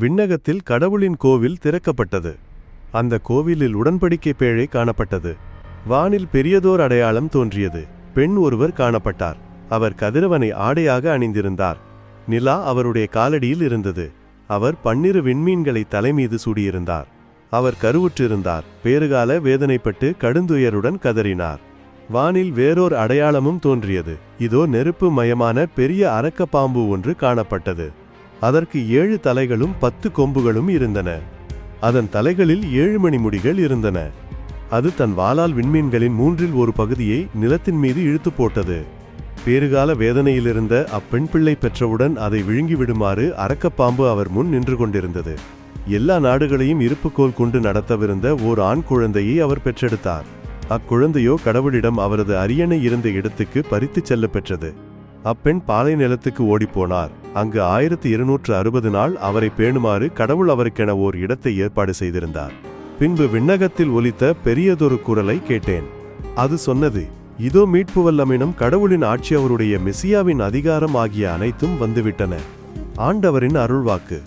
விண்ணகத்தில் கடவுளின் கோவில் திறக்கப்பட்டது. அந்த கோவிலில் உடன்படிக்கை பேழை காணப்பட்டது. வானில் பெரியதோர் அடையாளம் தோன்றியது. பெண் ஒருவர் காணப்பட்டார். அவர் கதிரவனை ஆடையாக அணிந்திருந்தார். நிலா அவருடைய காலடியில் இருந்தது. அவர் பன்னிரு விண்மீன்களை தலைமீது சூடியிருந்தார். அவர் கருவுற்றிருந்தார். பேறுகால வேதனைப்பட்டு கடுந்துயருடன் கதறினார். வானில் வேறோர் அடையாளமும் தோன்றியது. இதோ நெருப்பு மயமான பெரிய அரக்க பாம்பு ஒன்று காணப்பட்டது. அதற்கு ஏழு தலைகளும் பத்து கொம்புகளும் இருந்தன. அதன் தலைகளில் ஏழு மணி முடிகள் இருந்தன. அது தன் வாளால் விண்மீன்களின் மூன்றில் ஒரு பகுதியை நிலத்தின் மீது இழுத்து போட்டது. பேறுகால வேதனையிலிருந்த அப்பெண் பிள்ளை பெற்றவுடன் அதை விழுங்கி விடுமாறு அரக்கப்பாம்பு அவர் முன் நின்று கொண்டிருந்தது. எல்லா நாடுகளையும் இருப்புக்கோல் கொண்டு நடத்தவிருந்த ஓர் ஆண் குழந்தையை அவர் பெற்றெடுத்தார். அக்குழந்தையோ கடவுளிடம் அவரது அரியணை இருந்த இடத்துக்கு பறித்துச் செல்ல பெற்றது. அப்பெண் பாலை நிலத்துக்கு ஓடிப்போனார் அங்கு ஆயிரத்தி இருநூற்று அறுபது நாள் அவரை பேணுமாறு கடவுள் அவருக்கென ஓர் இடத்தை ஏற்பாடு செய்திருந்தார். பின்பு விண்ணகத்தில் ஒலித்த பெரியதொரு குரலை கேட்டேன். அது சொன்னது இதோ மீட்பு வல்லமினம் கடவுளின் ஆட்சி அவருடைய மெசியாவின் அதிகாரம் ஆகிய அனைத்தும் வந்துவிட்டன. ஆண்டவரின் அருள்வாக்கு.